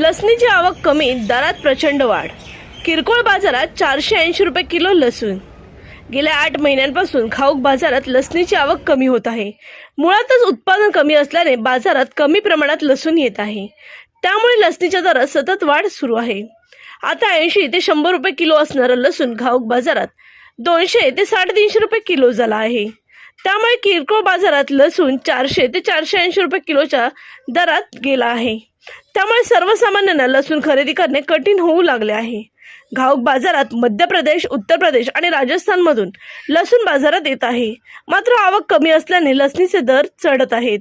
लसणीची आवक कमी दरात प्रचंड वाढ. किरकोळ बाजारात चारशे ऐंशी रुपये किलो लसूण. गेल्या आठ महिन्यांपासून खाऊक बाजारात लसणीची आवक कमी होत आहे. मुळातच उत्पादन कमी असल्याने बाजारात कमी प्रमाणात लसूण येत आहे. त्यामुळे लसणीच्या दरात सतत वाढ सुरू आहे. आता ऐंशी ते शंभर रुपये किलो असणारं लसूण घाऊक बाजारात दोनशे ते साडेतीनशे रुपये किलो झाला आहे. त्यामुळे किरकोळ बाजारात लसूण चारशे ते चारशे ऐंशी रुपये किलोच्या दरात गेला आहे. त्यामुळे सर्वसामान्यांना लसूण खरेदी करणे कठीण होऊ लागले आहे. घाऊक बाजारात मध्य प्रदेश उत्तर प्रदेश आणि राजस्थानमधून लसूण बाजारात येत आहे. मात्र आवक कमी असल्याने लसणीचे दर चढत आहेत.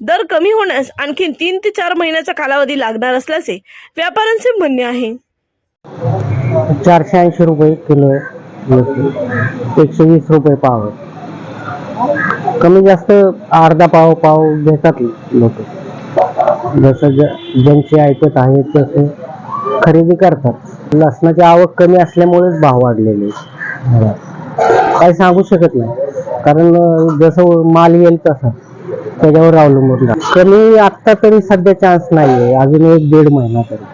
दर कमी होण्यास आणखी तीन ते चार महिन्याचा कालावधी लागणार असल्याचे व्यापाऱ्यांचे म्हणणे आहे. चारशे ऐंशी रुपये किलो लसूण. एकशे वीस रुपये पाव कमी जास्त अर्धा पाव पाव घेतात लोक. जसं ज ज्यांचे ऐकत आहेत तसे खरेदी करतात. लसणाची आवक कमी असल्यामुळेच भाव वाढलेले काय काही सांगू शकत नाही. कारण जसं माल येईल तसा त्याच्यावर अवलंबून कमी आत्ता तरी सध्या चान्स नाही आहे अजून एक दीड महिना तरी.